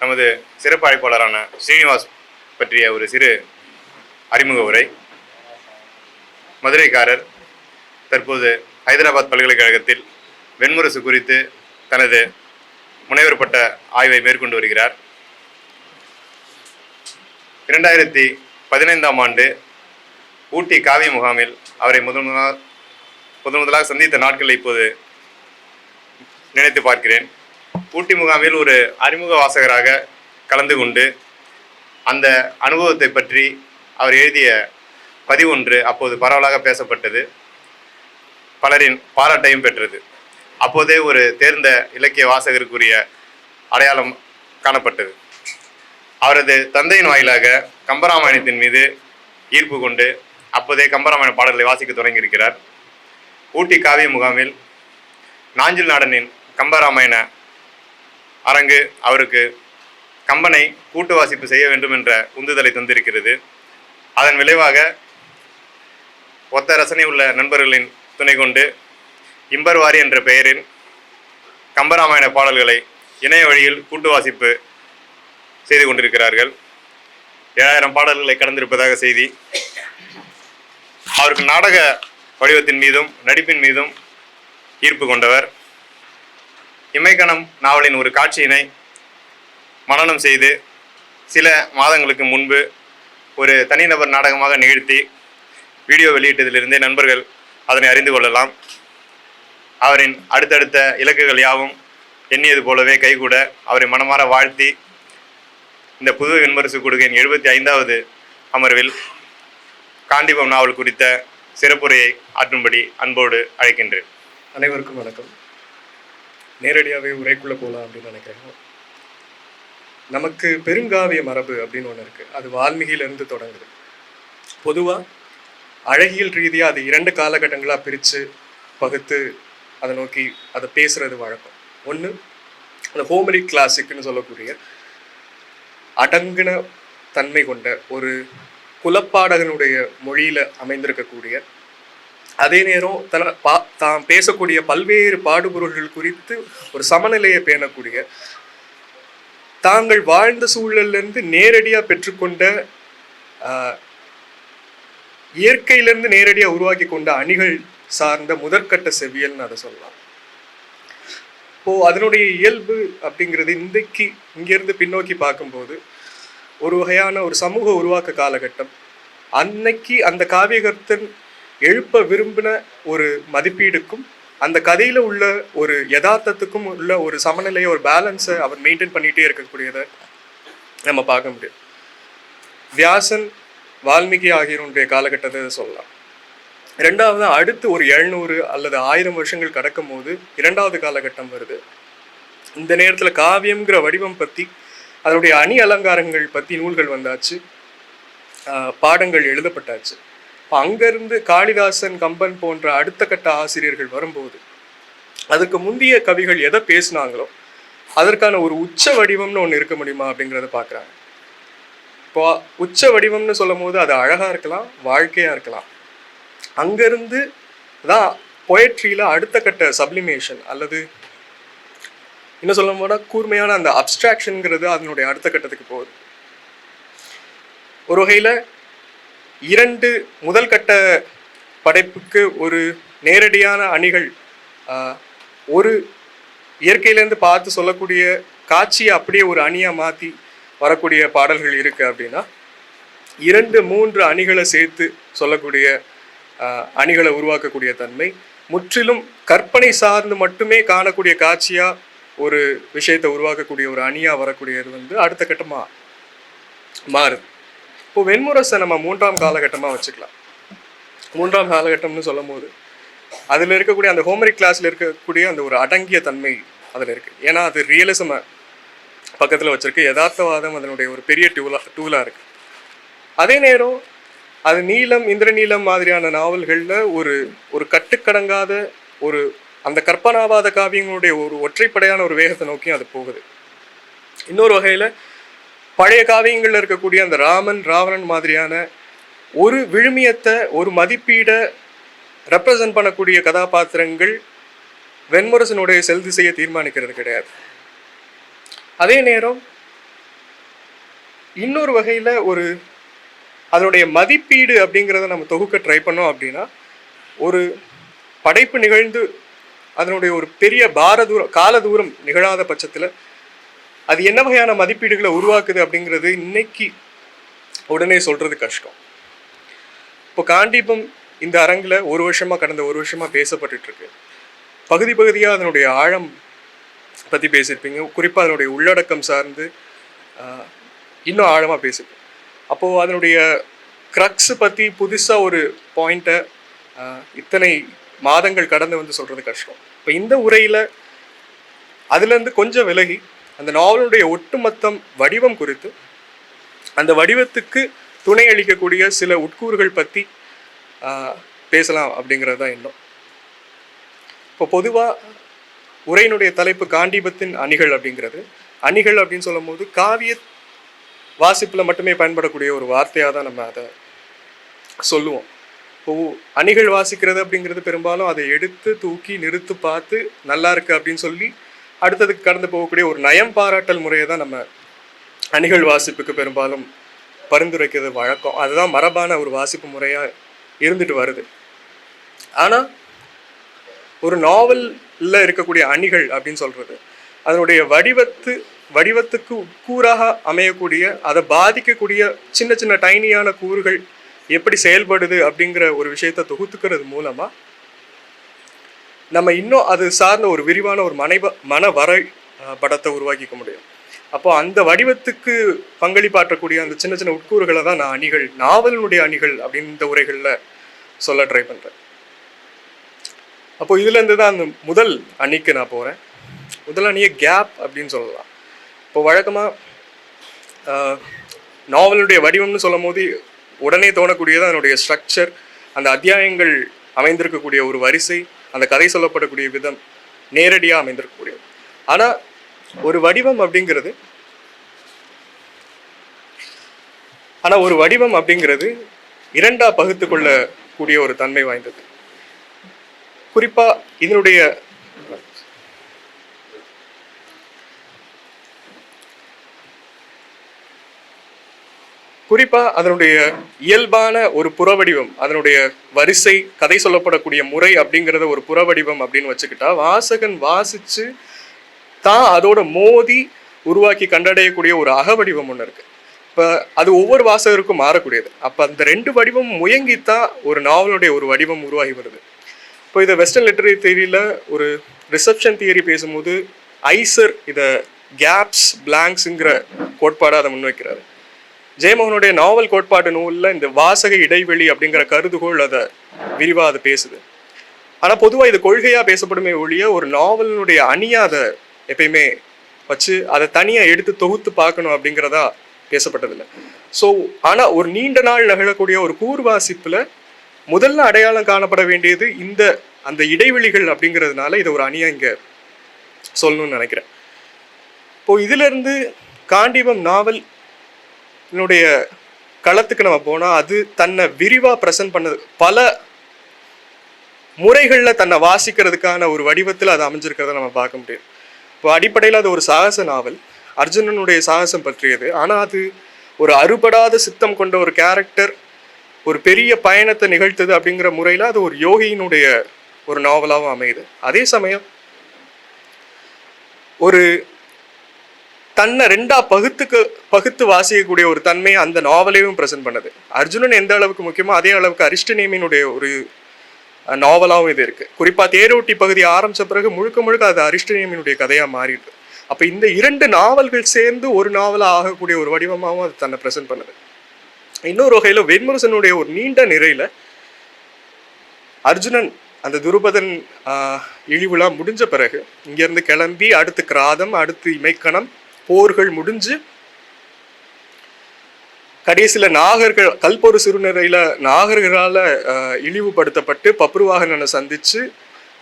நமது சிறப்பு அழைப்பாளரான ஸ்ரீனிவாஸ் பற்றிய ஒரு சிறு அறிமுக உரை. மதுரைக்காரர் தற்போது ஹைதராபாத் பல்கலைக்கழகத்தில் வெண்முரசு குறித்து தனது முனைவர் பட்ட ஆய்வை மேற்கொண்டு வருகிறார். இரண்டாயிரத்தி பதினைந்தாம் ஆண்டு ஊட்டி காவிய முகாமில் அவரை முதன் முதலாக முதன் முதலாக சந்தித்த நாட்களை இப்போது நினைத்து பார்க்கிறேன். ஊட்டி முகாமில் ஒரு அறிமுக வாசகராக கலந்து கொண்டு அந்த அனுபவத்தை பற்றி அவர் எழுதிய பதிவொன்று அப்போது பரவலாக பேசப்பட்டது. பலரின் பாராட்டையும் பெற்றது. அப்போதே ஒரு தேர்ந்த இலக்கிய வாசகருக்குரிய அடையாளம் காணப்பட்டது. அவரது தந்தையின் வாயிலாக கம்பராமாயணத்தின் மீது ஈர்ப்பு கொண்டு அப்போதே கம்பராமாயண பாடல்களை வாசிக்க தொடங்கியிருக்கிறார். ஊட்டி காவிய முகாமில் நாஞ்சில் நாடனின் கம்பராமாயண அரங்கு அவருக்கு கம்பனை கூட்டு வாசிப்பு செய்ய வேண்டும் என்ற உந்துதலை தந்திருக்கிறது. அதன் விளைவாக ஒத்த ரசனை உள்ள நண்பர்களின் துணை கொண்டு இம்பர்வாரி என்ற பெயரில் கம்பராமாயண பாடல்களை இணைய வழியில் கூட்டு வாசிப்பு செய்து கொண்டிருக்கிறார்கள். ஏழாயிரம் பாடல்களை கடந்திருப்பதாக செய்தி. அவருக்கு நாடக வடிவத்தின் மீதும் நடிப்பின் மீதும் ஈர்ப்பு கொண்டவர். இமைக்கணம் நாவலின் ஒரு காட்சியினை மனனம் செய்து சில மாதங்களுக்கு முன்பு ஒரு தனிநபர் நாடகமாக நிகழ்த்தி வீடியோ வெளியிட்டதிலிருந்தே நண்பர்கள் அதனை அறிந்து கொள்ளலாம். அவரின் அடுத்தடுத்த இலக்குகள் யாவும் எண்ணியது போலவே கைகூட அவரை மனமாற வாழ்த்தி இந்த புது விமரிசு கொடுகையின் எழுபத்தி ஐந்தாவது அமர்வில் காண்டிபம் நாவல் குறித்த சிறப்புரையை ஆற்றும்படி அன்போடு அழைக்கின்றேன். அனைவருக்கும் வணக்கம். நேரடியாகவே உரைக்குள்ளே போகலாம் அப்படின்னு நினைக்கிறேன். நமக்கு பெருங்காவிய மரபு அப்படின்னு ஒன்று இருக்குது அது வால்மீகியிலேருந்து தொடங்குது. பொதுவாக அழகியல் ரீதியாக அது இரண்டு காலகட்டங்களாக பிரித்து பகுத்து அதை நோக்கி அதை பேசுகிறது வழக்கம். ஒன்று அந்த ஹோமரி கிளாசிக்னு சொல்லக்கூடிய அடங்கின தன்மை கொண்ட ஒரு குலப்பாடகனுடைய மொழியில் அமைந்திருக்கக்கூடிய அதே நேரம் தன பா தான் பேசக்கூடிய பல்வேறு பாடுபொருள்கள் குறித்து ஒரு சமநிலையை பேணக்கூடிய தாங்கள் வாழ்ந்த சூழலிருந்து நேரடியாக பெற்றுக்கொண்ட இயற்கையிலேருந்து இயற்கையிலிருந்து நேரடியாக உருவாக்கி கொண்ட அணிகள் சார்ந்த முதற்கட்ட செவியல்னு அதை சொல்லலாம். இப்போது அதனுடைய இயல்பு அப்படிங்கிறது இன்றைக்கு இங்கேருந்து பின்னோக்கி பார்க்கும்போது ஒரு வகையான ஒரு சமூக உருவாக்க காலகட்டம். அன்னைக்கு அந்த காவியகர்த்தன் எழுப்ப விரும்பின ஒரு மதிப்பீடுக்கும் அந்த கதையில உள்ள ஒரு யதார்த்தத்துக்கும் உள்ள ஒரு சமநிலையை ஒரு பேலன்ஸை அவர் மெயின்டைன் பண்ணிட்டே இருக்கக்கூடியதை நம்ம பார்க்க முடியும். வியாசன் வால்மீகி ஆகியோருடைய காலகட்டத்தை சொல்லலாம். ரெண்டாவது அடுத்து ஒரு எழுநூறு அல்லது ஆயிரம் வருஷங்கள் கடக்கும் போது இரண்டாவது காலகட்டம் வருது. இந்த நேரத்தில் காவியம்ங்கிற வடிவம் பற்றி அதனுடைய அணி அலங்காரங்கள் பற்றி நூல்கள் வந்தாச்சு. பாடங்கள் எழுதப்பட்டாச்சு. இப்போ அங்கேருந்து காளிதாசன் கம்பன் போன்ற அடுத்த கட்ட ஆசிரியர்கள் வரும்போது அதுக்கு முந்தைய கவிகள் எதை பேசுனாங்களோ அதற்கான ஒரு உச்ச வடிவம்னு ஒன்று இருக்க முடியுமா அப்படிங்கிறத பார்க்குறாங்க. இப்போ உச்ச வடிவம்னு சொல்லும் போது அது அழகாக இருக்கலாம் வாழ்க்கையாக இருக்கலாம். அங்கேருந்து தான் பொயட்ரியில் அடுத்த கட்ட சப்ளிமேஷன் அல்லது இன்னும் சொல்ல போனால் கூர்மையான அந்த அப்ஸ்ட்ராக்ஷனுங்கிறது அதனுடைய அடுத்த கட்டத்துக்கு போகுது. ஒரு வகையில் இரண்டு முதல் கட்ட படைப்புக்கு ஒரு நேரடியான அணிகள் ஒரு இயற்கையிலேருந்து பார்த்து சொல்லக்கூடிய காட்சியை அப்படியே ஒரு அணியாக மாற்றி வரக்கூடிய பாடல்கள் இருக்குது அப்படின்னா இரண்டு மூன்று அணிகளை சேர்த்து சொல்லக்கூடிய அணிகளை உருவாக்கக்கூடிய தன்மை முற்றிலும் கற்பனை சார்ந்து மட்டுமே காணக்கூடிய காட்சியாக ஒரு விஷயத்தை உருவாக்கக்கூடிய ஒரு அணியாக வரக்கூடியது வந்து அடுத்த கட்டமாக மாறுது. இப்போ வெண்முரசை நம்ம மூன்றாம் காலகட்டமாக வச்சுக்கலாம். மூன்றாம் காலகட்டம்னு சொல்லும் போது அதில் இருக்கக்கூடிய அந்த ஹோமரிக் கிளாஸில் இருக்கக்கூடிய அந்த ஒரு அடங்கிய தன்மை அதில் இருக்குது ஏன்னா அது ரியலிசமை பக்கத்தில் வச்சுருக்கு. யதார்த்தவாதம் அதனுடைய ஒரு பெரிய டூலா டூலாக இருக்குது அதே நேரம் அது நீலம் இந்திரநீளம் மாதிரியான நாவல்களில் ஒரு ஒரு கட்டுக்கடங்காத ஒரு அந்த கற்பனாவாத காவியங்களுடைய ஒரு ஒற்றைப்படையான ஒரு வேகத்தை நோக்கி அது போகுது. இன்னொரு வகையில் பழைய காவியங்களில் இருக்கக்கூடிய அந்த ராமன் ராவணன் மாதிரியான ஒரு விழுமியத்தை ஒரு மதிப்பீடை ரெப்ரசன்ட் பண்ணக்கூடிய கதாபாத்திரங்கள் வெண்முரசனுடைய செல் திசையை தீர்மானிக்கிறது கிடையாது. அதே நேரம் இன்னொரு வகையில் ஒரு அதனுடைய மதிப்பீடு அப்படிங்கிறத நம்ம தொகுக்க ட்ரை பண்ணோம் அப்படின்னா ஒரு படைப்பு நிகழ்ந்து அதனுடைய ஒரு பெரிய பாரதூரம் காலதூரம் கால தூரம் நிகழாத பட்சத்தில் அது என்ன வகையான மதிப்பீடுகளை உருவாக்குது அப்படிங்கிறது இன்னைக்கு உடனே சொல்றது கஷ்டம். இப்போ காண்டீபம் இந்த அரங்கில் ஒரு வருஷமா கடந்த ஒரு வருஷமா பேசப்பட்டுட்டு இருக்கு பகுதி பகுதியாக அதனுடைய ஆழம் பற்றி பேசியிருப்பீங்க. குறிப்பாக அதனுடைய உள்ளடக்கம் சார்ந்து இன்னும் ஆழமாக பேசுது அப்போது அதனுடைய க்ரக்ஸ் பற்றி புதுசாக ஒரு பாயிண்ட்டை இத்தனை மாதங்கள் கடந்து வந்து சொல்கிறது கஷ்டம். இப்போ இந்த உரையில் அதுலேருந்து கொஞ்சம் விலகி அந்த நாவலுடைய ஒட்டுமொத்தம் வடிவம் குறித்து அந்த வடிவத்துக்கு துணை அளிக்கக்கூடிய சில உட்கூறுகள் பற்றி பேசலாம் அப்படிங்கிறது தான் எண்ணம். இப்போ பொதுவாக உரையினுடைய தலைப்பு காண்டீபத்தின் அணிகள் அப்படிங்கிறது. அணிகள் அப்படின்னு சொல்லும்போது காவிய வாசிப்பில் மட்டுமே பயன்படக்கூடிய ஒரு வார்த்தையாக தான் நம்ம அதை சொல்லுவோம். இப்போ அணிகள் வாசிக்கிறது அப்படிங்கிறது பெரும்பாலும் அதை எடுத்து தூக்கி நிறுத்து பார்த்து நல்லா இருக்கு அப்படின்னு சொல்லி அடுத்ததுக்கு கடந்து போகக்கூடிய ஒரு நயம் பாராட்டல் முறையை தான் நம்ம அணிகள் வாசிப்புக்கு பெரும்பாலும் பரிந்துரைக்கிறது வழக்கம். அதுதான் மரபான ஒரு வாசிப்பு முறையாக இருந்துட்டு வருது. ஆனால் ஒரு நாவலில் இருக்கக்கூடிய அணிகள் அப்படின்னு சொல்றது அதனுடைய வடிவத்து வடிவத்துக்கு கூறாக அமையக்கூடிய அதை பாதிக்கக்கூடிய சின்ன சின்ன டைனியான கூறுகள் எப்படி செயல்படுது அப்படிங்கிற ஒரு விஷயத்தை தொகுத்துக்கிறது மூலமாக நம்ம இன்னும் அது சார்ந்த ஒரு விரிவான ஒரு மனைப மன வரை படத்தை உருவாக்கிக்க முடியும். அப்போ அந்த வடிவத்துக்கு பங்களிப்பாற்றக்கூடிய அந்த சின்ன சின்ன உட்கூறுகளை தான் நான் அணிகள் நாவலினுடைய அணிகள் அப்படின்ற இந்த உரைகளில் சொல்ல ட்ரை பண்ணுறேன் அப்போ இதுலேருந்து தான் அந்த முதல் அணிக்கு நான் போகிறேன் முதல் அணியை கேப் அப்படின்னு சொல்லலாம். இப்போ வழக்கமாக நாவலுடைய வடிவம்னு சொல்லும் போது உடனே தோணக்கூடியது அதனுடைய ஸ்ட்ரக்சர் அந்த அத்தியாயங்கள் அமைந்திருக்கக்கூடிய ஒரு வரிசை அந்த கதை சொல்லப்படக்கூடிய விதம் நேரடியாக அமைந்திருக்கக்கூடியது. ஆனால் ஒரு வடிவம் அப்படிங்கிறது ஆனால் ஒரு வடிவம் அப்படிங்கிறது இரண்டா பகுத்து கொள்ளக்கூடிய ஒரு தன்மை வாய்ந்தது. குறிப்பா இதனுடைய குறிப்பாக அதனுடைய இயல்பான ஒரு புறவடிவம் அதனுடைய வரிசை கதை சொல்லப்படக்கூடிய முறை அப்படிங்கிறத ஒரு புறவடிவம் அப்படின்னு வச்சுக்கிட்டா வாசகன் வாசித்து தான் அதோட மோதி உருவாக்கி கண்டடையக்கூடிய ஒரு அகவடிவம் ஒன்று இருக்குது இப்போ அது ஒவ்வொரு வாசகருக்கும் மாறக்கூடியது. அப்போ அந்த ரெண்டு வடிவம் முயங்கித்தான் ஒரு நாவலுடைய ஒரு வடிவம் உருவாகி வருது. இப்போ இதை வெஸ்டர்ன் லிட்டரரி தியரியில் ஒரு ரிசப்ஷன் தியரி பேசும்போது ஐசர் இதை கேப்ஸ் பிளாங்க்ஸுங்கிற கோட்பாடாக அதை முன்வைக்கிறாரு. ஜெயமோகனுடைய நாவல் கோட்பாட்டு நூலில் இந்த வாசக இடைவெளி அப்படிங்கிற கருதுகோள் அதை விரிவாக அதை பேசுது. ஆனால் பொதுவாக இது கொள்கையாக பேசப்படுமே ஒழிய ஒரு நாவலினுடைய அணியாக அதை எப்பயுமே வச்சு அதை தனியாக எடுத்து தொகுத்து பார்க்கணும் அப்படிங்கிறதா பேசப்பட்டதில்லை. ஸோ ஆனால் ஒரு நீண்ட நாள் நிகழக்கூடிய ஒரு கூர்வாசிப்பில் முதல்ல அடையாளம் காணப்பட வேண்டியது இந்த அந்த இடைவெளிகள் அப்படிங்கிறதுனால இதை ஒரு அணியாக இங்கே சொல்லணும்னு நினைக்கிறேன். இப்போ இதிலிருந்து காண்டீபம் நாவல் என்னுடைய களத்துக்கு நம்ம போனால் அது தன்னை விரிவாக ப்ரெசன்ட் பண்ணது. பல முறைகளில் தன்னை வாசிக்கிறதுக்கான ஒரு வடிவத்தில் அது அமைஞ்சிருக்கிறத நம்ம பார்க்க முடியும். இப்போ அடிப்படையில் அது ஒரு சாகச நாவல். அர்ஜுனனுடைய சாகசம் பற்றியது. ஆனால் அது ஒரு அறுபடாத சித்தம் கொண்ட ஒரு கேரக்டர் ஒரு பெரிய பயணத்தை நிகழ்த்துது அப்படிங்கிற முறையில் அது ஒரு யோகியினுடைய ஒரு நாவலாகவும் அமையுது. அதே சமயம் ஒரு தன்னை ரெண்டா பகுத்துக்கு பகுத்து வாசிக்கக்கூடிய ஒரு தன்மையை அந்த நாவலையும் ப்ரெசென்ட் பண்ணுது. அர்ஜுனன் எந்த அளவுக்கு முக்கியமோ அதே அளவுக்கு அரிஷ்டநேமியினுடைய ஒரு நாவலாகவும் இது இருக்குது குறிப்பாக தேரோட்டி பகுதி ஆரம்பிச்ச பிறகு முழுக்க முழுக்க அது அரிஷ்டநேமியினுடைய கதையாக மாறிடுது. அப்போ இந்த இரண்டு நாவல்கள் சேர்ந்து ஒரு நாவலாக ஆகக்கூடிய ஒரு வடிவமாகவும் அது தன்னை ப்ரெசென்ட் பண்ணுது. இன்னொரு வகையில் வெண்முரசனுடைய ஒரு நீண்ட நிறையில அர்ஜுனன் அந்த துருபதன் இழிவுலாம் முடிஞ்ச பிறகு இங்கேருந்து கிளம்பி அடுத்து கிராதம் அடுத்து இமைக்கணம் போர்கள் முடிஞ்சு கடைசியில் நாகர்கள் கல்பொரு சிறுநிறையில் நாகர்களால் இழிவுபடுத்தப்பட்டு பப்ருவாகனனை சந்தித்து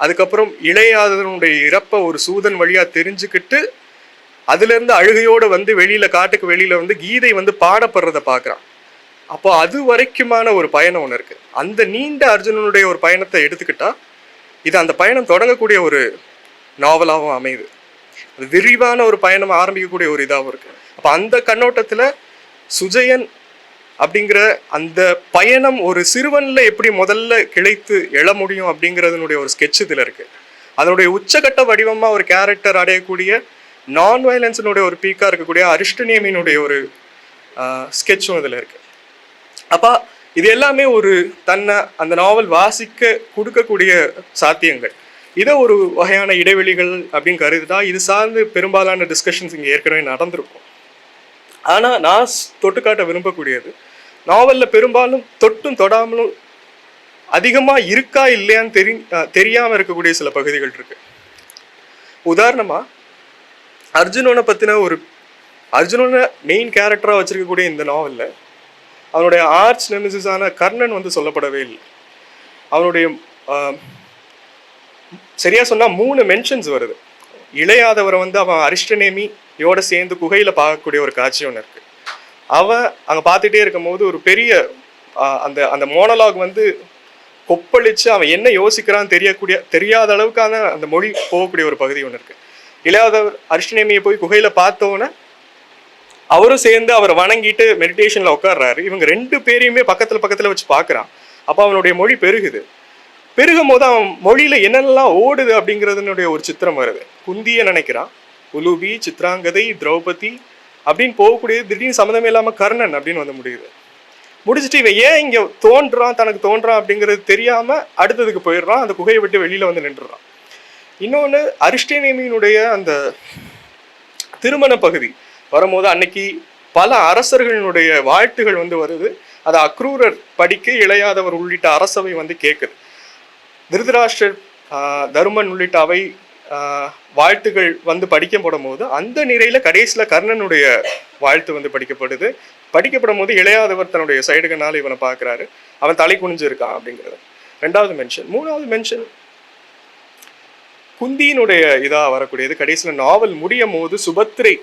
அதுக்கப்புறம் இளையாதனுடைய இறப்பை ஒரு சூதன் வழியாக தெரிஞ்சுக்கிட்டு அதுலேருந்து அழுகையோடு வந்து வெளியில் காட்டுக்கு வெளியில் வந்து கீதை வந்து பாடப்படுறத பார்க்குறான். அப்போ அது வரைக்குமான ஒரு பயணம் ஒன்று இருக்குது அந்த நீண்ட அர்ஜுனனுடைய ஒரு பயணத்தை எடுத்துக்கிட்டால் இது அந்த பயணம் தொடங்கக்கூடிய ஒரு நாவலாகவும் அமையுது. விரிவான ஒரு பயணம் ஆரம்பிக்கக்கூடிய ஒரு இதாகவும் இருக்கு. அப்போ அந்த கண்ணோட்டத்தில் சுஜயன் அப்படிங்கிற அந்த பயணம் ஒரு சிறுவனில் எப்படி முதல்ல கிளைத்து எழ முடியும் அப்படிங்கிறதுனுடைய ஒரு ஸ்கெட்ச் இதில் இருக்கு. அதனுடைய உச்சகட்ட வடிவமாக ஒரு கேரக்டர் அடையக்கூடிய நான் வயலன்ஸினுடைய ஒரு பீக்காக இருக்கக்கூடிய அரிஷ்டனியமினுடைய ஒரு ஸ்கெட்சும் இதில் இருக்கு. அப்போ இது எல்லாமே ஒரு தன்னை அந்த நாவல் வாசிக்க கொடுக்கக்கூடிய சாத்தியங்கள். இதை ஒரு வகையான இடைவெளிகள் அப்படின்னு கருதுதா? இது சார்ந்து பெரும்பாலான டிஸ்கஷன்ஸ் இங்கே ஏற்கனவே நடந்திருக்கும். ஆனால் நான் தொட்டுக்காட்ட விரும்பக்கூடியது நாவலில் பெரும்பாலும் தொட்டும் தொடாமலும் அதிகமாக இருக்கா இல்லையான்னு தெரி தெரியாமல் இருக்கக்கூடிய சில பகுதிகள் இருக்கு. உதாரணமாக அர்ஜுனனை பற்றின ஒரு அர்ஜுனனை மெயின் கேரக்டராக வச்சிருக்கக்கூடிய இந்த நாவலில் அவனுடைய ஆர்ச் நெமிசிஸான கர்ணன் வந்து சொல்லப்படவே இல்லை. அவனுடைய சரியா சொன்னா மூணு மென்ஷன்ஸ் வருது. இளையாதவரை வந்து அவன் அரிஷ்டநேமியோட சேர்ந்து குகையில பார்க்கக்கூடிய ஒரு காட்சி ஒன்று இருக்கு. அவன் அங்க பார்த்துட்டே இருக்கும்போது ஒரு பெரிய அந்த அந்த மோனலாக் வந்து கொப்பளிச்சு அவன் என்ன யோசிக்கிறான்னு தெரியக்கூடிய தெரியாத அளவுக்கான அந்த மொழி போகக்கூடிய ஒரு பகுதி ஒன்று இருக்கு. இளையாதவர் அரிஷ்டநேமியை போய் குகையில பார்த்தோன்னே அவரும் சேர்ந்து அவர் வணங்கிட்டு மெடிடேஷன்ல உட்கார்றாரு. இவங்க ரெண்டு பேரையுமே பக்கத்துல பக்கத்துல வச்சு பார்க்குறான். அப்போ அவனுடைய மொழி பெருகுது. பெருகும் போது அவன் மொழியில என்னெல்லாம் ஓடுது அப்படிங்கிறதுனுடைய ஒரு சித்திரம் வருது. குந்திய நினைக்கிறான். உலுபி சித்ராங்கதை திரௌபதி அப்படின்னு போகக்கூடிய திடீர்னு சம்மந்தமே இல்லாம கர்ணன் அப்படின்னு வந்து முடியுது. முடிச்சுட்டு இவன் ஏன் இங்க தோன்றான் தனக்கு தோன்றான் அப்படிங்கிறது தெரியாம அடுத்ததுக்கு போயிடுறான். அந்த குகையை விட்டு வெளியில வந்து நின்றுறான். இன்னொன்னு அரிஷ்டநேமியினுடைய அந்த திருமண பகுதி வரும்போது அன்னைக்கு பல அரசர்களினுடைய வாழ்த்துகள் வந்து வருது. அதை அக்ரூரர் படிக்க இளையாதவர் உள்ளிட்ட அரசவை வந்து கேட்குது திருதராஷ்டர் தருமன் உள்ளிட்ட அவை வாழ்த்துகள் வந்து படிக்கப்படும் போது அந்த நிறையில் கடைசியில் கர்ணனுடைய வாழ்த்து வந்து படிக்கப்படுது. படிக்கப்படும் போது இளையாதவர் தன்னுடைய சைடுகனால இவனை பார்க்கறாரு. அவன் தலை குனிஞ்சிருக்கான் அப்படிங்கிறது. ரெண்டாவது மென்ஷன் மூணாவது மென்ஷன் குந்தியினுடைய இதாக வரக்கூடியது. கடைசியில் நாவல் முடியும் போது சுபத்திரை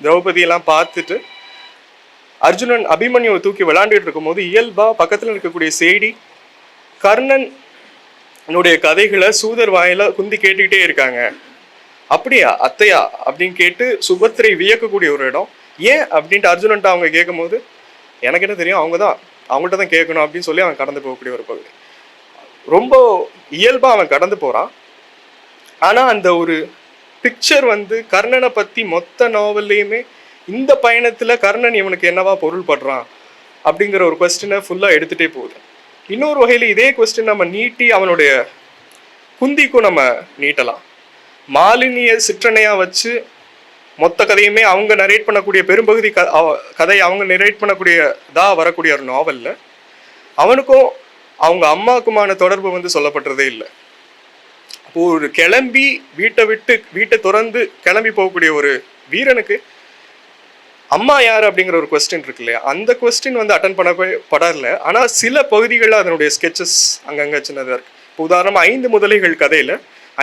திரௌபதியெல்லாம் பார்த்துட்டு அர்ஜுனன் அபிமன்யுவை தூக்கி விளாண்டுட்டு இருக்கும்போது இயல்பாக பக்கத்தில் இருக்கக்கூடிய செய்தி கர்ணன் என்னுடைய கதைகளை சூதர் வாயில குந்தி கேட்டுக்கிட்டே இருக்காங்க. அப்படியா அத்தையா? அப்படின்னு கேட்டு சுபத்திரை வியக்கக்கூடிய ஒரு இடம். ஏன் அப்படின்ட்டு அர்ஜுனன்ட்ட அவங்க கேட்கும்போது எனக்கு என்ன தெரியும்? அவங்க தான். அவங்கள்ட்ட தான் கேட்கணும் அப்படின்னு சொல்லி அவன் கடந்து போகக்கூடிய ஒரு பகுதி. ரொம்ப இயல்பாக அவன் கடந்து போகிறான் ஆனால் அந்த ஒரு பிக்சர் வந்து கர்ணனை பற்றி மொத்த நாவல்லையுமே இந்த பயணத்தில் கர்ணன் இவனுக்கு என்னவா பொருள் படுறான் அப்படிங்கிற ஒரு கொஸ்டினை ஃபுல்லாக எடுத்துகிட்டே போகுது. இன்னொரு வகையில் இதே கொஸ்டின் நம்ம நீட்டி அவனுடைய குந்திக்கும் நம்ம நீட்டலாம். மாலினிய சிற்றனையாக வச்சு மொத்த கதையுமே அவங்க நரேட் பண்ணக்கூடிய பெரும்பகுதி க அவ- கதை அவங்க நரேட் பண்ணக்கூடிய தா வரக்கூடிய ஒரு நாவலில் அவனுக்கும் அவங்க அம்மாவுக்குமான தொடர்பு வந்து சொல்லப்பட்டதே இல்லை. ஒரு கிளம்பி வீட்டை விட்டு வீட்டை திறந்து கிளம்பி போகக்கூடிய ஒரு வீரனுக்கு அம்மா யார் அப்படிங்கிற ஒரு கொஸ்டின் இருக்கு இல்லையா? அந்த கொஸ்டின் வந்து அட்டன் பண்ண படல ஆனால் சில பகுதிகளில் அதனுடைய ஸ்கெச்சஸ் அங்கங்கே சின்னதாக இருக்குது இப்போ உதாரணமாக ஐந்து முதலைகள் கதையில்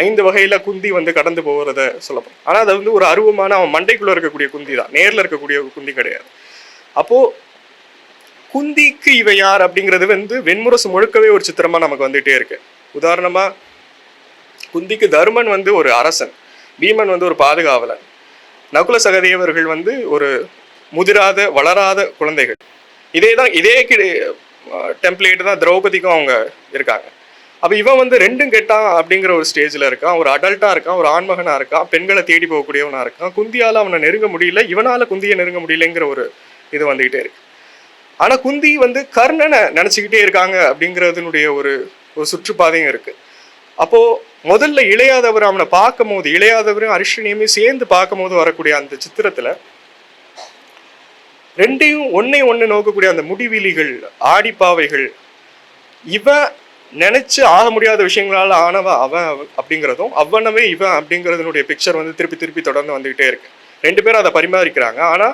ஐந்து வகையில் குந்தி வந்து கடந்து போகிறத சொல்லப்படும் ஆனால் அது வந்து ஒரு அருவமான அவன் மண்டைக்குள்ளே இருக்கக்கூடிய குந்தி தான். நேரில் இருக்கக்கூடிய குந்தி கிடையாது. அப்போது குந்திக்கு இவ யார் அப்படிங்கிறது வந்து வெண்முரசு முழுக்கவே ஒரு சித்திரமாக நமக்கு வந்துகிட்டே இருக்கு. உதாரணமாக குந்திக்கு தருமன் வந்து ஒரு அரசன். பீமன் வந்து ஒரு பாதுகாவலன். நகுல சகதேவர்கள் வந்து ஒரு முதிராத வளராத குழந்தைகள். இதே தான் இதே டெம்ப்ளேட் தான் திரௌபதிக்கும் அவங்க இருக்காங்க. அப்போ இவன் வந்து ரெண்டும் கெட்டான் அப்படிங்கிற ஒரு ஸ்டேஜில் இருக்கான். ஒரு அடல்ட்டாக இருக்கான் ஒரு ஆண்மகனாக இருக்கான் பெண்களை தேடி போகக்கூடியவனாக இருக்கான். குந்தியால் அவனை நெருங்க முடியல இவனால் குந்தியை நெருங்க முடியலைங்கிற ஒரு இது வந்துக்கிட்டே இருக்கு. ஆனால் குந்தி வந்து கர்ணனை நினச்சிக்கிட்டே இருக்காங்க அப்படிங்கிறதுனுடைய ஒரு ஒரு சுற்றுப்பாதையும் இருக்குது அப்போது முதல்ல இளையாதவர் அவனை பார்க்கும் போது இளையாதவரும் அரிஷ்டனியுமே சேர்ந்து பார்க்கும் போது வரக்கூடிய அந்த சித்திரத்தில் ரெண்டையும் ஒன்னை ஒன்று நோக்கக்கூடிய அந்த முடிவிலிகள் ஆடிப்பாவைகள் இவன் நினைச்சு ஆக முடியாத விஷயங்களால ஆனவ அவன் அப்படிங்கிறதும் அவ்வனவே இவன் அப்படிங்கிறதுனுடைய பிக்சர் வந்து திருப்பி திருப்பி தொடர்ந்து வந்துகிட்டே இருக்கு. ரெண்டு பேரும் அதை பரிமாறிக்கிறாங்க. ஆனா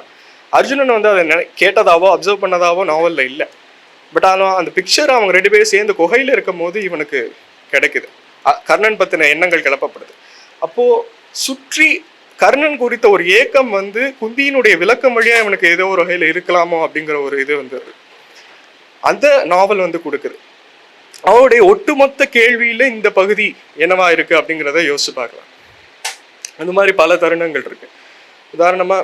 அர்ஜுனன் வந்து அதை கேட்டதாவோ அப்சர்வ் பண்ணதாவோ நாவலில் இல்லை. பட் ஆனால் அந்த பிக்சர் அவங்க ரெண்டு பேரும் சேர்ந்து குகையில் இருக்கும் போது இவனுக்கு கிடைக்குது. கர்ணன் பத்தின எண்ணங்கள் கிளப்பப்படுது. அப்போது சுற்றி கர்ணன் குறித்த ஒரு ஏக்கம் வந்து குந்தியினுடைய விளக்கம் வழியா இவனுக்கு ஏதோ ஒரு வகையில் இருக்கலாமோ அப்படிங்கிற ஒரு இது வந்து அந்த நாவல் வந்து கொடுக்குது. அவனுடைய ஒட்டுமொத்த கேள்வியில இந்த பகுதி என்னவா இருக்கு அப்படிங்கிறத யோசிச்சு பார்க்கலாம். அந்த மாதிரி பல தருணங்கள் இருக்கு. உதாரணமா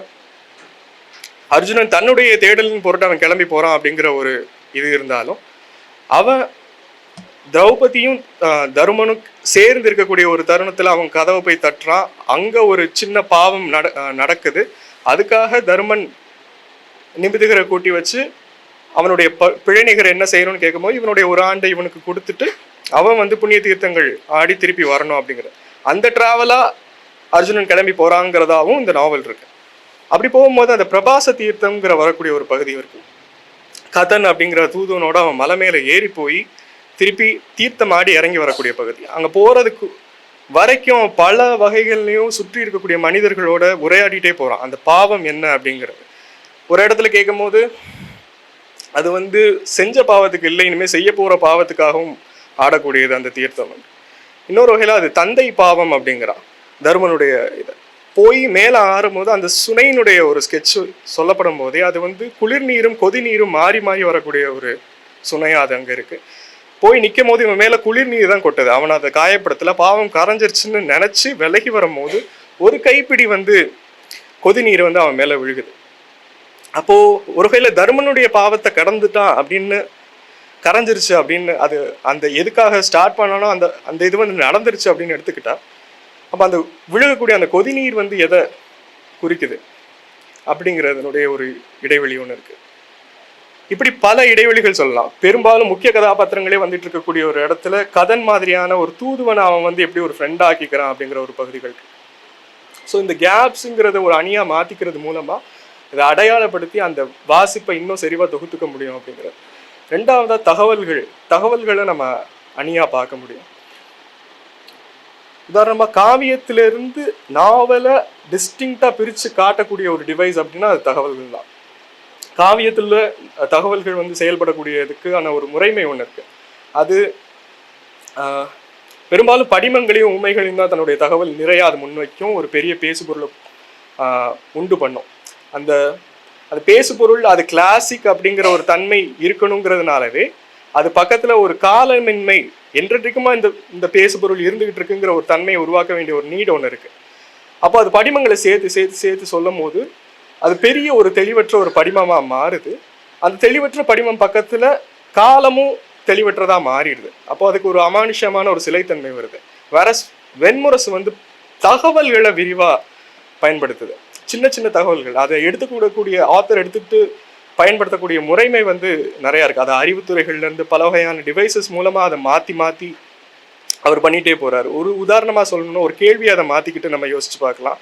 அர்ஜுனன் தன்னுடைய தேடலின் பொருட்டு அவன் கிளம்பி போறான் அப்படிங்கிற ஒரு இது இருந்தாலும் அவன் திரௌபதியும் தருமனும் சேர்ந்து இருக்கக்கூடிய ஒரு தருணத்தில் அவன் கதவை போய் தட்டுறான் அங்கே ஒரு சின்ன பாவம் நட நடக்குது. அதுக்காக தருமன் நிமிதுகரை கூட்டி வச்சு அவனுடைய ப பிழைநிகர் என்ன செய்யணும்னு கேட்கும்போது இவனுடைய ஒரு ஆண்டை இவனுக்கு கொடுத்துட்டு அவன் வந்து புண்ணிய தீர்த்தங்கள் ஆடி திருப்பி வரணும் அப்படிங்கிற. அந்த ட்ராவலாக அர்ஜுனன் கிளம்பி போகிறாங்கிறதாவும் இந்த நாவல் இருக்கு. அப்படி போகும்போது அந்த பிரபாச தீர்த்தம்ங்கிற வரக்கூடிய ஒரு பகுதி இருக்கு. கதன் அப்படிங்கிற தூதுவனோட அவன் மலை மேலே ஏறி போய் திருப்பி தீர்த்தம் ஆடி இறங்கி வரக்கூடிய பகுதி. அங்கே போகிறதுக்கு வரைக்கும் பல வகைகள்லையும் சுற்றி இருக்கக்கூடிய மனிதர்களோட உரையாடிட்டே போகிறான் அந்த பாவம் என்ன அப்படிங்கிறது. ஒரு இடத்துல கேட்கும்போது அது வந்து செஞ்ச பாவத்துக்கு இல்லை இனிமேல் செய்ய போகிற பாவத்துக்காகவும் ஆடக்கூடியது அந்த தீர்த்தம் இன்னொரு வகையில் அது தந்தை பாவம் அப்படிங்கிறான் தர்மனுடைய இது. போய் மேலே ஆறும்போது அந்த சுனையினுடைய ஒரு ஸ்கெட்ச் சொல்லப்படும் போதே அது வந்து குளிர் நீரும் கொதி நீரும் மாறி மாறி வரக்கூடிய ஒரு சுனையாக அது அங்கே இருக்குது போய் நிற்கும் போது இவன் மேலே குளிர் நீர் தான் கொட்டுது. அவனை அதை காயப்படுத்தல. பாவம் கரைஞ்சிருச்சுன்னு நினச்சி விலகி வரும்போது ஒரு கைப்பிடி வந்து கொதி நீர் வந்து அவன் மேலே விழுகுது. அப்போது ஒரு வகையில் தர்மனுடைய பாவத்தை கடந்துட்டான் அப்படின்னு கரைஞ்சிருச்சு அப்படின்னு அது அந்த எதுக்காக ஸ்டார்ட் பண்ணானோ அந்த அந்த இது வந்து நடந்துருச்சு அப்படின்னு எடுத்துக்கிட்டா அப்போ அந்த விழுகக்கூடிய அந்த கொதிநீர் வந்து எதை குறிக்குது? அப்படிங்கிறதுனுடைய ஒரு இடைவெளி ஒன்று இருக்குது இப்படி பல இடைவெளிகள் சொல்லலாம். பெரும்பாலும் முக்கிய கதாபாத்திரங்களே வந்துட்டு இருக்கக்கூடிய ஒரு இடத்துல கதன் மாதிரியான ஒரு தூதுவனை அவன் வந்து எப்படி ஒரு ஃப்ரெண்ட் ஆக்கிக்கிறான் அப்படிங்கிற ஒரு பகுதிகள் ஸோ இந்த கேப்ஸுங்கிறத ஒரு அணியாக மாற்றிக்கிறது மூலமாக இதை அடையாளப்படுத்தி அந்த வாசிப்பை இன்னும் சரிவாக தொகுத்துக்க முடியும் அப்படிங்கிறது. ரெண்டாவதாக தகவல்கள். தகவல்களை நம்ம அணியாக பார்க்க முடியும். உதாரணமாக காவியத்திலிருந்து நாவலை டிஸ்டிங்க்டாக பிரித்து காட்டக்கூடிய ஒரு டிவைஸ் அப்படின்னா அது தகவல்கள் தான் காவியத்தில் தகவல்கள் வந்து செயல்படக்கூடியதுக்கான ஒரு முறைமை ஒன்று இருக்கு. அது பெரும்பாலும் படிமங்களையும் உண்மைகளையும் தான் தன்னுடைய தகவல் நிறையா அது முன்வைக்கும். ஒரு பெரிய பேசுபொருளை உண்டு பண்ணும். அந்த அது பேசுபொருள் அது கிளாசிக் அப்படிங்கிற ஒரு தன்மை இருக்கணுங்கிறதுனாலவே அது பக்கத்தில் ஒரு காலமின்மை என்றைக்குமா இந்த இந்த பேசுபொருள் இருந்துகிட்டு இருக்குங்கிற ஒரு தன்மையை உருவாக்க வேண்டிய ஒரு நீட் ஒன்று இருக்குது அப்போ அது படிமங்களை சேர்த்து சேர்த்து சேர்த்து சொல்லும் போது அது பெரிய ஒரு தெளிவற்ற ஒரு படிமமாக மாறுது. அந்த தெளிவற்ற படிமம் பக்கத்தில் காலமும் தெளிவற்றதாக மாறிடுது. அப்போ அதுக்கு ஒரு அமானுஷமான ஒரு சிலைத்தன்மை வருது. வேற வெண்முரசு வந்து தகவல்களை விரிவாக பயன்படுத்துது. சின்ன சின்ன தகவல்கள். அதை எடுத்துக்கூடக்கூடிய ஆத்தர் எடுத்துக்கிட்டு பயன்படுத்தக்கூடிய முறைமை வந்து நிறையா இருக்குது அது அறிவுத்துறைகள்லேருந்து பல வகையான டிவைசஸ் மூலமாக அதை மாற்றி மாற்றி அவர் பண்ணிகிட்டே போகிறார் ஒரு உதாரணமாக சொல்லணும்னா ஒரு கேள்வியை அதை மாற்றிக்கிட்டு நம்ம யோசிச்சு பார்க்கலாம்.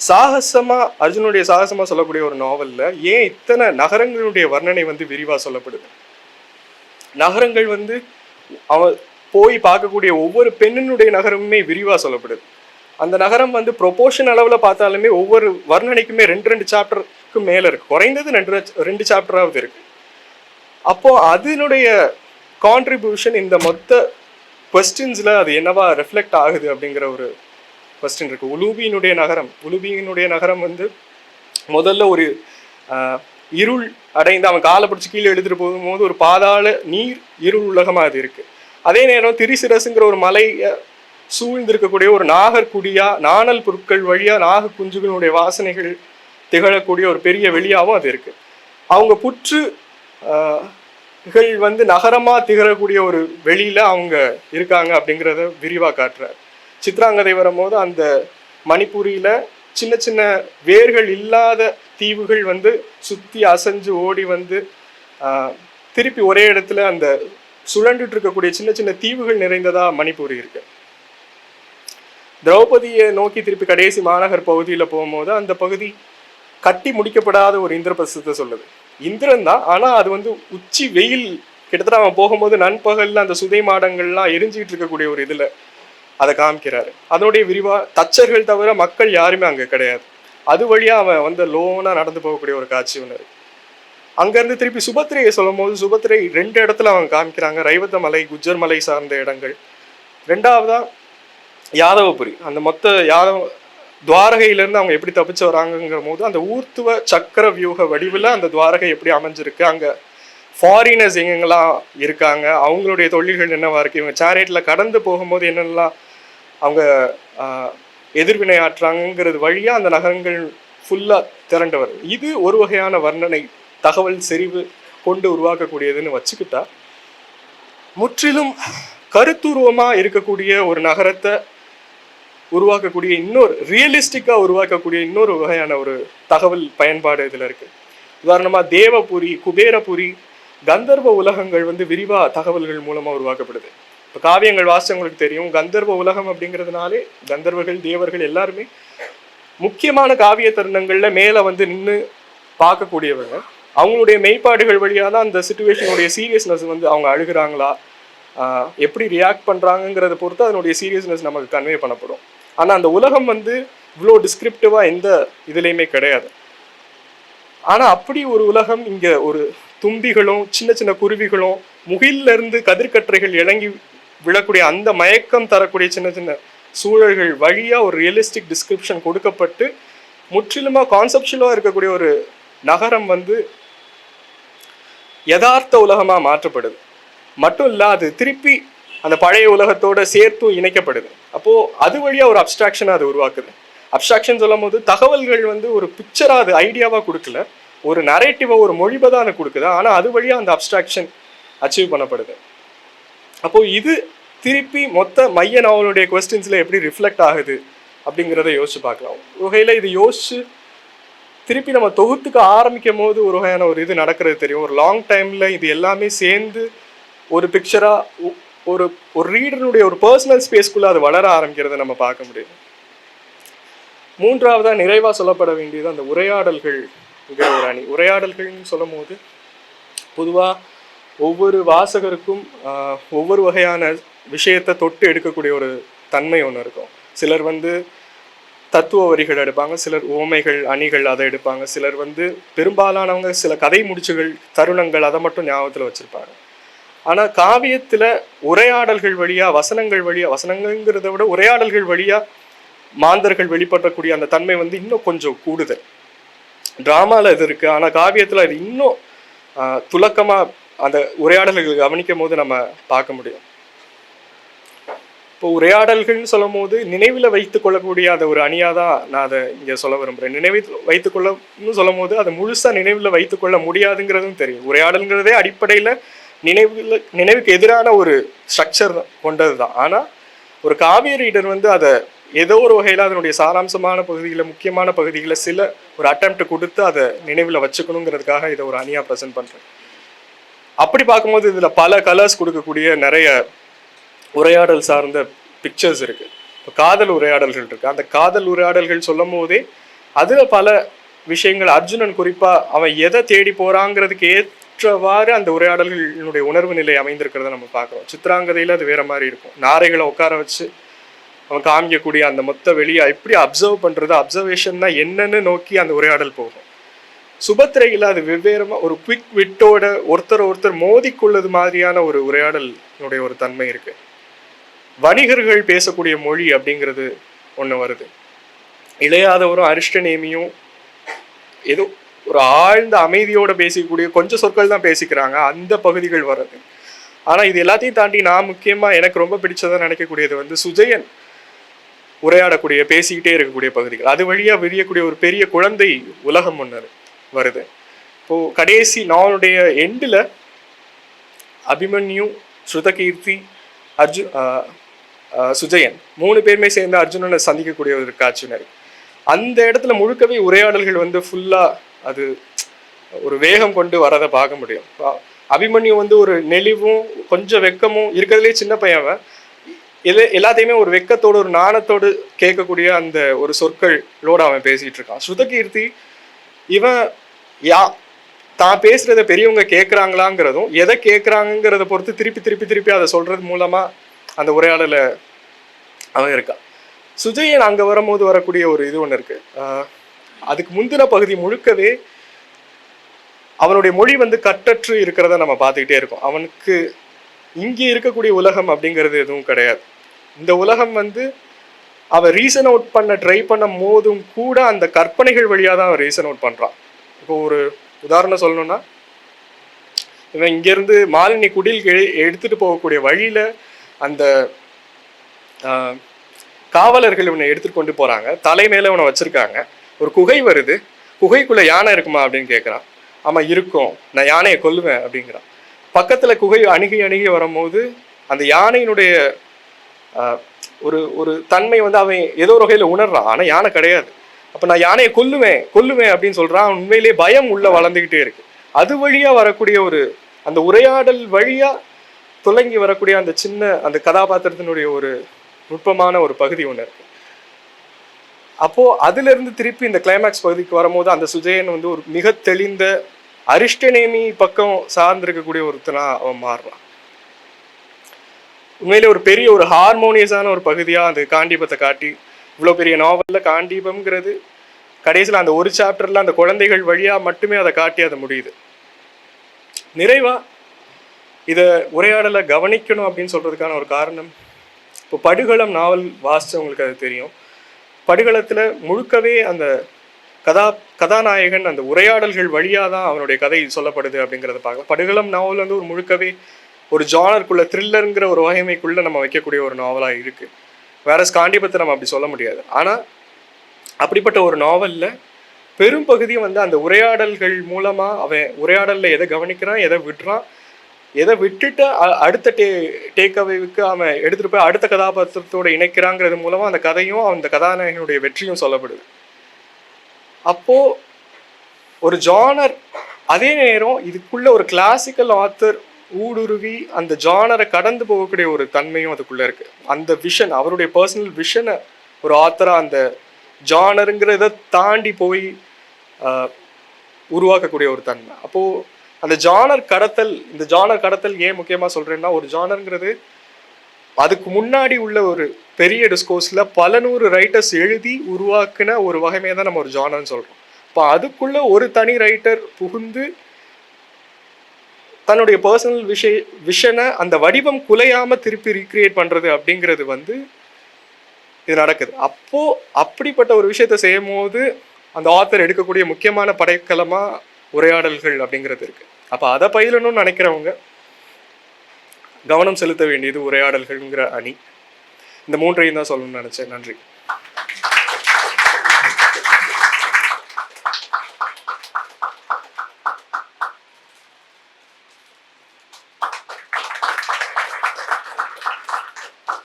சாகசமா அர்ஜுனுடைய சாகசமா சொல்லக்கூடிய ஒரு நாவல்ல ஏன் இத்தனை நகரங்களுடைய வர்ணனை வந்து விரிவா சொல்லப்படுது? நகரங்கள் வந்து அவன் போய் பார்க்கக்கூடிய ஒவ்வொரு பெண்ணினுடைய நகரமுமே விரிவா சொல்லப்படுது. அந்த நகரம் வந்து ப்ரொபோஷன் அளவில் பார்த்தாலுமே ஒவ்வொரு வர்ணனைக்குமே ரெண்டு ரெண்டு சாப்டருக்கு மேலே இருக்கு. குறைந்தது ரெண்டு ரெண்டு சாப்டராவது இருக்கு. அப்போ அதனுடைய கான்ட்ரிபியூஷன் இந்த மொத்த கொஸ்டின்ஸில் அது என்னவா ரெஃப்ளெக்ட் ஆகுது அப்படிங்கிற ஒரு கொஸ்டின் இருக்குது உலூபியினுடைய நகரம் உலூபியினுடைய நகரம் வந்து முதல்ல ஒரு இருள் அடைந்து அவன் காலை பிடிச்சி கீழே எழுதிட்டு போகும்போது ஒரு பாதாள நீர் இருள் உலகமாக அது இருக்குது அதே நேரம் திரிசிரசுங்கிற ஒரு மலையை சூழ்ந்திருக்கக்கூடிய ஒரு நாகர்குடியா நாணல் பொருட்கள் வழியாக நாக குஞ்சுகளுடைய வாசனைகள் திகழக்கூடிய ஒரு பெரிய வெளியாகவும் அது இருக்குது அவங்க புற்று கள் வந்து நகரமாக திகழக்கூடிய ஒரு வெளியில் அவங்க இருக்காங்க அப்படிங்கிறத விரிவாக காட்டுறாரு. சித்ராங்கதை வரும்போது அந்த மணிப்பூரியில சின்ன சின்ன வேர்கள் இல்லாத தீவுகள் வந்து சுத்தி அசைஞ்சு ஓடி வந்து ஆஹ், திருப்பி ஒரே இடத்துல அந்த சுழண்டுட்டு இருக்கக்கூடிய சின்ன சின்ன தீவுகள் நிறைந்ததா மணிப்பூர் இருக்கு. திரௌபதியை நோக்கி திருப்பி கடைசி மாநகர் பகுதியில் போகும்போது அந்த பகுதி கட்டி முடிக்கப்படாத ஒரு இந்திரபிரசத்தை சொல்லுது. இந்திரன் தான் ஆனால் அது வந்து உச்சி வெயில் கிட்டத்தட்ட அவன் போகும்போது நண்பகலில் அந்த சுதை மாடங்கள்லாம் எரிஞ்சிக்கிட்டு இருக்கக்கூடிய ஒரு இதில் அதை காமிக்கிறாரு. அதனுடைய விரிவா தச்சர்கள் தவிர மக்கள் யாருமே அங்கே கிடையாது. அது வழியாக அவன் வந்து லோனாக நடந்து போகக்கூடிய ஒரு காட்சி ஒன்று இருக்கு. அங்கேருந்து திருப்பி சுபத்திரையை சொல்லும் போது சுபத்திரை ரெண்டு இடத்துல அவங்க காமிக்கிறாங்க. ரைவத்த மலை குஜர் மலை சார்ந்த இடங்கள். ரெண்டாவதா யாதவபுரி. அந்த மொத்த யாதவ துவாரகையிலேருந்து அவங்க எப்படி தப்பிச்சு வராங்கங்கிற போது அந்த ஊர்த்துவ சக்கர வியூக வடிவில் அந்த துவாரகை எப்படி அமைஞ்சிருக்கு அங்கே ஃபாரினர்ஸ் எங்கெங்கெல்லாம் இருக்காங்க அவங்களுடைய தொழில்கள் என்னவா இருக்குது இவங்க சேரேட்டில் கடந்து போகும்போது என்னென்னலாம் அவங்க எதிர்வினை ஆற்றாங்கிறது வழியாக அந்த நகரங்கள் ஃபுல்லாக திரண்டவர். இது ஒரு வகையான வர்ணனை தகவல் செறிவு கொண்டு உருவாக்கக்கூடியதுன்னு வச்சுக்கிட்டா முற்றிலும் கருத்துருவமாக இருக்கக்கூடிய ஒரு நகரத்தை உருவாக்கக்கூடிய இன்னொரு ரியலிஸ்டிக்காக உருவாக்கக்கூடிய இன்னொரு வகையான ஒரு தகவல் பயன்பாடு இதில் இருக்குது உதாரணமாக தேவபுரி குபேரபுரி கந்தர்வ உலகங்கள் வந்து விரிவாக தகவல்கள் மூலமாக உருவாக்கப்படுது. இப்போ காவியங்கள் வாசிச்சவங்களுக்கு தெரியும். கந்தர்வ உலகம் அப்படிங்கிறதுனாலே கந்தர்வர்கள் தேவர்கள் எல்லாருமே முக்கியமான காவிய தருணங்களில் மேலே வந்து நின்று பார்க்கக்கூடியவங்க. அவங்களுடைய மெய்ப்பாடுகள் வழியாக தான் அந்த சுச்சுவேஷனுடைய சீரியஸ்னஸ் வந்து அவங்க அழுகிறாங்களா? எப்படி ரியாக்ட் பண்ணுறாங்கங்கிறத பொறுத்து அதனுடைய சீரியஸ்னஸ் நமக்கு கன்வே பண்ணப்படும். ஆனால் அந்த உலகம் வந்து இவ்வளோ டிஸ்கிரிப்டிவாக எந்த இதுலேயுமே கிடையாது. ஆனால் அப்படி ஒரு உலகம் இங்கே ஒரு தும்பிகளும் சின்ன சின்ன குருவிகளும் முகிலிருந்து கதிர்கற்றைகள் இறங்கி விழக்கூடிய அந்த மயக்கம் தரக்கூடிய சின்ன சின்ன சூழல்கள் வழியாக ஒரு ரியலிஸ்டிக் டிஸ்கிரிப்ஷன் கொடுக்கப்பட்டு முற்றிலுமாக கான்செப்ஷுவலாக இருக்கக்கூடிய ஒரு நகரம் வந்து யதார்த்த உலகமாக மாற்றப்படுது. மட்டும் இல்லை அது திருப்பி அந்த பழைய உலகத்தோட சேர்த்தும் இணைக்கப்படுது. அப்போது அது வழியாக ஒரு அப்ஸ்ட்ராக்ஷனை அது உருவாக்குது. அப்ஸ்ட்ராக்ஷன் சொல்லும் போது தகவல்கள் வந்து ஒரு பிக்சராக அது ஐடியாவாக கொடுக்கல. ஒரு நரேட்டிவை ஒரு மொழிபதான் எனக்கு கொடுக்குது? ஆனால் அது வழியாக அந்த அப்ஸ்ட்ராக்ஷன் அச்சீவ் பண்ணப்படுது. அப்போது இது திருப்பி மொத்த மைய நாவலுடைய கொஸ்டின்ஸில் எப்படி ரிஃப்ளெக்ட் ஆகுது அப்படிங்கிறத யோசிச்சு பார்க்கலாம். ஒரு வகையில் இது யோசிச்சு திருப்பி நம்ம தொகுத்துக்க ஆரம்பிக்கும் போது ஒரு வகையான ஒரு இது நடக்கிறது தெரியும். ஒரு லாங் டைமில் இது எல்லாமே சேர்ந்து ஒரு பிக்சராக ஒரு ஒரு ரீடருடைய ஒரு பர்சனல் ஸ்பேஸ்க்குள்ளே அது வளர ஆரம்பிக்கிறத நம்ம பார்க்க முடியும். மூன்றாவதாக நிறைவாக சொல்லப்பட வேண்டியது அந்த உரையாடல்கள் ஒரு அணி. உரையாடல்கள்னு சொல்லும் போது பொதுவாக ஒவ்வொரு வாசகருக்கும் ஒவ்வொரு வகையான விஷயத்தை தொட்டு எடுக்கக்கூடிய ஒரு தன்மை ஒன்று இருக்கும். சிலர் வந்து தத்துவ வரிகள் எடுப்பாங்க சிலர் ஓமைகள் அணிகள் அதை எடுப்பாங்க சிலர் வந்து பெரும்பாலானவங்க சில கதை முடிச்சுகள் தருணங்கள் அதை மட்டும் ஞாபகத்தில் வச்சுருப்பாங்க. ஆனால் காவியத்தில் உரையாடல்கள் வழியாக வசனங்கள் வழியாக வசனங்கள்ங்கிறத விட உரையாடல்கள் வழியாக மாந்தர்கள் வெளிப்படக்கூடிய அந்த தன்மை வந்து இன்னும் கொஞ்சம் கூடுதல். ட்ராமாவில் இது இருக்குது ஆனால் காவியத்தில் அது இன்னும் துலக்கமாக அந்த உரையாடல்கள் கவனிக்கும் போது நம்ம பார்க்க முடியும். இப்போ உரையாடல்கள்னு சொல்லும் போது நினைவில் வைத்து கொள்ளக்கூடிய அந்த ஒரு அணியாக தான் நான் அதை இங்கே சொல்ல விரும்புகிறேன் நினைவில் வைத்துக்கொள்ளன்னு சொல்லும் போது அதை முழுசாக நினைவில் வைத்துக்கொள்ள முடியாதுங்கிறதும் தெரியும். உரையாடல்ங்கிறதே அடிப்படையில் நினைவில் நினைவுக்கு எதிரான ஒரு ஸ்ட்ரக்சர் கொண்டது தான் ஆனால் ஒரு காவிய ரீடர் வந்து அதை ஏதோ ஒரு வகையில் அதனுடைய சாராம்சமான பகுதிகளை முக்கியமான பகுதிகளை சில ஒரு அட்டம்ப்ட் கொடுத்து அதை நினைவில் வச்சுக்கணுங்கிறதுக்காக இதை ஒரு அணியாக ப்ரெசென்ட் பண்ணுறேன் அப்படி பார்க்கும்போது இதில் பல கலர்ஸ் கொடுக்கக்கூடிய நிறைய உரையாடல் சார்ந்த பிக்சர்ஸ் இருக்குது இப்போ காதல் உரையாடல்கள் இருக்குது அந்த காதல் உரையாடல்கள் சொல்லும் போதே அதில் பல விஷயங்கள் அர்ஜுனன் குறிப்பாக அவன் எதை தேடி போகிறாங்கிறதுக்கு ஏற்றவாறு அந்த உரையாடல்களினுடைய உணர்வு நிலை அமைந்திருக்கிறத நம்ம பார்க்குறோம். சித்திராங்கதையில் அது வேற மாதிரி இருக்கும். நாரைகளை உட்கார வச்சு அவன் காமிக்கக்கூடிய அந்த மொத்த வெளியை எப்படி அப்சர்வ் பண்ணுறது அப்சர்வேஷன்னா என்னன்னு நோக்கி அந்த உரையாடல் போகும். சுபத்திரையில் அது வெவ்வேறமாக ஒரு குவிக் விட்டோட ஒருத்தர் ஒருத்தர் மோதிக்கொள்ளது மாதிரியான ஒரு உரையாடலினுடைய ஒரு தன்மை இருக்குது வணிகர்கள் பேசக்கூடிய மொழி அப்படிங்கிறது ஒன்று வருது. இளையாதவரும் அரிஷ்டநேமியும் ஏதோ ஒரு ஆழ்ந்த அமைதியோட பேசிக்கூடிய கொஞ்சம் சொற்கள் தான் பேசிக்கிறாங்க அந்த பகுதிகள் வர்றது. ஆனால் இது எல்லாத்தையும் தாண்டி நான் முக்கியமாக எனக்கு ரொம்ப பிடிச்சதாக நினைக்கக்கூடியது வந்து சுஜயன். உரையாடக்கூடிய பேசிக்கிட்டே இருக்கக்கூடிய பகுதிகள். அது வழியாக விரியக்கூடிய ஒரு பெரிய குழந்தை உலகம் ஒன்று வருது. இப்போது கடைசி நாவலுடைய எண்டில் அபிமன்யு ஸ்ருதகீர்த்தி அர்ஜு சுஜயன் மூணு பேருமே சேர்ந்து அர்ஜுனனை சந்திக்கக்கூடிய ஒரு காட்சினர் அந்த இடத்துல முழுக்கவே உரையாடல்கள் வந்து ஃபுல்லாக அது ஒரு வேகம் கொண்டு வரதை பார்க்க முடியும். அபிமன்யு வந்து ஒரு நெளிவும் கொஞ்சம் வெக்கமும் இருக்கிறதுலே சின்ன பையன் எது எல்லாத்தையுமே ஒரு வெக்கத்தோடு ஒரு நாணத்தோடு கேட்கக்கூடிய அந்த ஒரு சொற்களோடு அவன் பேசிகிட்டு இருக்கான். ஸ்ருதகீர்த்தி இவன் யா தான் பேசுகிறத பெரியவங்க கேட்குறாங்களாங்கிறதும் எதை கேட்குறாங்கிறத பொறுத்து திருப்பி திருப்பி திருப்பி அதை சொல்கிறது மூலமாக அந்த உரையாடலை அவன் இருக்கான் சுஜயன் அங்கே வரும்போது வரக்கூடிய ஒரு இது ஒன்று இருக்குது அதுக்கு முந்தின பகுதி முழுக்கவே அவனுடைய மொழி வந்து கட்டற்று இருக்கிறத நம்ம பார்த்துக்கிட்டே இருக்கோம். அவனுக்கு இங்கே இருக்கக்கூடிய உலகம் அப்படிங்கிறது எதுவும் கிடையாது. இந்த உலகம் வந்து அவள் ரீசன் அவுட் பண்ண ட்ரை பண்ணும் போதும் கூட அந்த கற்பனைகள் வழியாக தான் அவன் ரீசன் அவுட் பண்ணுறான் இப்போ ஒரு உதாரணம் சொல்லணும்னா இவன் இங்கேருந்து மாலினி குடில் எடுத்துகிட்டு போகக்கூடிய வழியில் அந்த காவலர்கள் இவனை எடுத்துட்டு கொண்டு போகிறாங்க தலை மேலே இவனை வச்சுருக்காங்க. ஒரு குகை வருது. குகைக்குள்ளே யானை இருக்குமா அப்படின்னு கேட்குறான் ஆமாம் இருக்கும். நான் யானையை கொல்லுவேன் அப்படிங்கிறான். பக்கத்தில் குகை அணுகி அணுகி வரும்போது அந்த யானையினுடைய ஒரு ஒரு தன்மை வந்து அவன் ஏதோ ஒரு வகையில உணர்றான். ஆனா யானை கிடையாது. அப்போ நான் யானையை கொல்லுவேன் கொல்லுவேன் அப்படின்னு சொல்றான். உண்மையிலே உண்மையிலேயே பயம் உள்ள வளர்ந்துகிட்டே இருக்கு. அது வழியா வரக்கூடிய ஒரு அந்த உரையாடல் வழியா துலங்கி வரக்கூடிய அந்த சின்ன அந்த கதாபாத்திரத்தினுடைய ஒரு நுட்பமான ஒரு பகுதி ஒன்று இருக்கு. அப்போ அதுலேருந்து திருப்பி இந்த கிளைமேக்ஸ் பகுதிக்கு வரும்போது அந்த சுஜயன் வந்து ஒரு மிக தெளிந்த அரிஷ்டநேமி பக்கம் சார்ந்திருக்கக்கூடிய ஒருத்தனாக அவன் மாறுறான். உண்மையிலே ஒரு பெரிய ஒரு ஹார்மோனியஸான ஒரு பகுதியாக அந்த காண்டீபத்தை காட்டி இவ்வளோ பெரிய நாவல்ல காண்டீபம்ங்கிறது கடைசியில் அந்த ஒரு சாப்டர்ல அந்த குழந்தைகள் வழியா மட்டுமே அதை காட்டி அதை முடியுது. நிறைவா இதை உரையாடலை கவனிக்கணும் அப்படின்னு சொல்றதுக்கான ஒரு காரணம் இப்போ படுகளம் நாவல் வாசிச்சவங்களுக்கு அது தெரியும். படுகளத்தில் முழுக்கவே அந்த கதா கதாநாயகன் அந்த உரையாடல்கள் வழியாக தான் அவனுடைய கதை சொல்லப்படுது அப்படிங்கிறத பார்க்கலாம். படுகளம் நாவல் வந்து ஒரு முழுக்கவே ஒரு ஜானருக்குள்ள த்ரில்லருங்கிற ஒரு வகைமைக்குள்ள நம்ம வைக்கக்கூடிய ஒரு நாவலா இருக்கு. வேற காண்டிபத்தை நம்ம அப்படி சொல்ல முடியாது. ஆனா அப்படிப்பட்ட ஒரு நாவல்ல பெரும் பகுதியை வந்து அந்த உரையாடல்கள் மூலமா அவன் உரையாடல்ல எதை கவனிக்கிறான் எதை விடுறான் எதை விட்டுட்டு அடுத்த டே டேக் அவேவுக்கு அவன் எடுத்துட்டு போய் அடுத்த கதாபாத்திரத்தோட இணைக்கிறாங்கிறது மூலமா அந்த கதையும் அந்த கதாநாயகனுடைய வெற்றியும் சொல்லப்படுது. அப்போ ஒரு ஜானர் அதே நேரம் இதுக்குள்ள ஒரு கிளாசிக்கல் ஆத்தர் ஊடுருவி அந்த ஜானரை கடந்து போகக்கூடிய ஒரு தன்மையும் அதுக்குள்ளே இருக்குது அந்த விஷன் அவருடைய பர்சனல் விஷனை ஒரு ஆத்தராக அந்த ஜானருங்கிறத தாண்டி போய் உருவாக்கக்கூடிய ஒரு தன்மை. அப்போது அந்த ஜானர் கடத்தல் இந்த ஜானர் கடத்தல் ஏன் முக்கியமாக சொல்கிறேன்னா ஒரு ஜானருங்கிறது அதுக்கு முன்னாடி உள்ள ஒரு பெரிய டிஸ்கோர்ஸில் பல நூறு ரைட்டர்ஸ் எழுதி உருவாக்குன ஒரு வகைமையை தான் நம்ம ஒரு ஜானர்னு சொல்கிறோம் இப்போ அதுக்குள்ளே ஒரு தனி ரைட்டர் புகுந்து தன்னுடைய பர்சனல் விஷய விஷனை அந்த வடிவம் குலையாமல் திருப்பி ரீக்ரியேட் பண்ணுறது அப்படிங்கிறது வந்து இது நடக்குது. அப்போது அப்படிப்பட்ட ஒரு விஷயத்தை செய்யும் போது அந்த ஆத்தர் எடுக்கக்கூடிய முக்கியமான படைக்கலமாக உரையாடல்கள் அப்படிங்கிறது இருக்குது அப்போ அதை பயிலணும்னு நினைக்கிறவங்க கவனம் செலுத்த வேண்டியது உரையாடல்கள்ங்கிற அணி. இந்த மூன்றையும் தான் சொல்லணும்னு நினச்சேன். நன்றி.